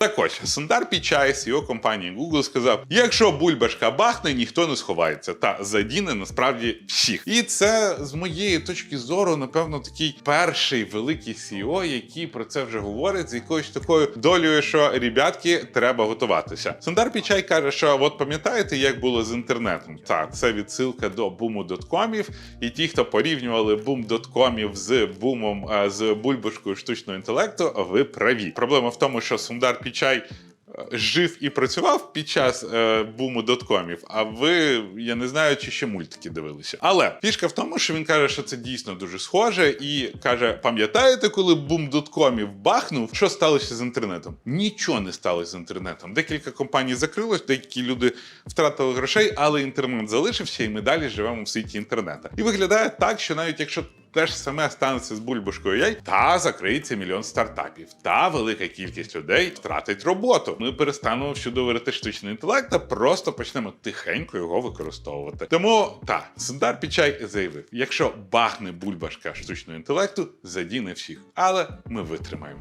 Так ось, Сундар Пічай його компанії Google сказав: якщо бульбашка бахне, ніхто не сховається та задіне насправді всіх. І це з моєї точки зору, напевно, такий перший великий CEO, який про це вже говорить з якоюсь такою долею, що ребятки, треба готуватися. Сундар Пічай каже, що от пам'ятаєте, як було з інтернетом? Так, це відсилка до буму доткомів, і ті, хто порівнювали бум доткомів з бумом е, з бульбашкою штучного інтелекту, ви праві. Проблема в тому, що Сундар Пічай е, жив і працював під час е, буму доткомів, а ви, я не знаю, чи ще мультики дивилися. Але фішка в тому, що він каже, що це дійсно дуже схоже, і каже: пам'ятаєте, коли бум доткомів бахнув, що сталося з інтернетом? Нічого не сталося з інтернетом. Декілька компаній закрилось, деякі люди втратили грошей, але інтернет залишився, і ми далі живемо в світі інтернету. І виглядає так, що навіть якщо те ж саме станеться з бульбашкою яй, та закриється мільйон стартапів, та велика кількість людей втратить роботу. Ми перестанемо всюди говорити штучний інтелект, а просто почнемо тихенько його використовувати. Тому та Сендар Пічай заявив: якщо бахне бульбашка штучного інтелекту, задіне всіх, але ми витримаємо.